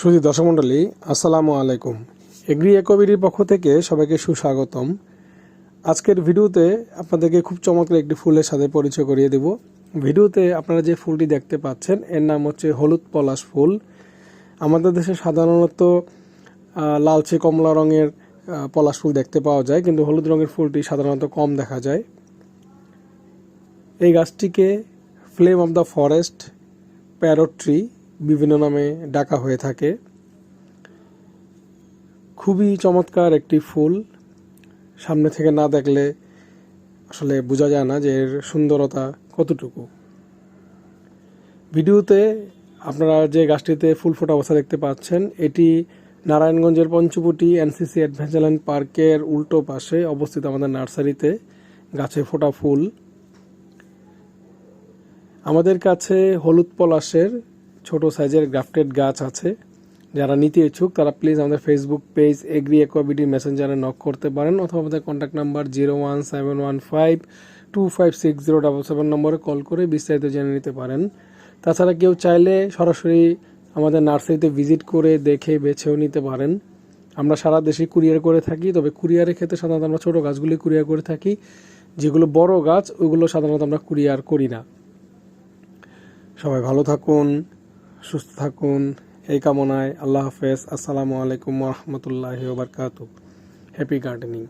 সুধী দর্শক আসসালামু আলাইকুম। এগ্রি একবিডির পক্ষ থেকে সবাইকে সুস্বাগতম। আজকের ভিডিওতে আপনাদেরকে খুব চমৎকার একটি ফুলের সাথে পরিচয় করিয়ে দেব। ভিডিওতে আপনারা যে ফুলটি দেখতে পাচ্ছেন, এর নাম হচ্ছে হলুদ পলাশ ফুল। আমাদের দেশে সাধারণত লালচে কমলা রঙের পলাশ ফুল দেখতে পাওয়া যায়, কিন্তু হলুদ রঙের ফুলটি সাধারণত কম দেখা যায়। এই গাছটিকে flame of the forest parrot tree বিভিন্ন নামে ডাকা হয়ে থাকে। খুবই চমৎকার একটি ফুল। সামনে থেকে না দেখলে আসলে বোঝা যায় না যে এর সুন্দরতা কতটুকু। ভিডিওতে আপনারা যে গাছটিতে ফুল ফোটা অবস্থা দেখতে পাচ্ছেন, এটি নারায়ণগঞ্জের পঞ্চবটি এনসিসি অ্যাডভেঞ্চারল্যান্ড পার্কের উল্টো পাশে অবস্থিত আমাদের নার্সারিতে গাছে ফোটা ফুল। আমাদের কাছে হলুদ পলাশের ছোট সাইজের গ্রাফটেড গাছ আছে। যারা নিতে ইচ্ছুক, তারা প্লিজ আমাদের ফেসবুক পেজ এগ্রি একোয়াবিডি মেসেঞ্জারে নক করতে পারেন অথবা আমাদের contact number zero one seven one five two five six zero double seven নম্বরে কল করে বিস্তারিত জেনে নিতে পারেন। তাছাড়া কেউ চাইলে সরাসরি আমাদের নার্সারিতে ভিজিট করে দেখে বেছেও নিতে পারেন। আমরা সারা দেশে কুরিয়ার করে থাকি, তবে কুরিয়ারের ক্ষেত্রে সাধারণত আমরা ছোটো গাছগুলি কুরিয়ার করে থাকি। যেগুলো বড় গাছ ওইগুলো সাধারণত আমরা কুরিয়ার করি না। সবাই ভালো থাকুন। সুস্থ থাকুন এই কামনায় আল্লাহ হাফেজ। আসসালামু আলাইকুম রহমতুল্লাহ বারকাত হ্যাপি গার্ডেনিং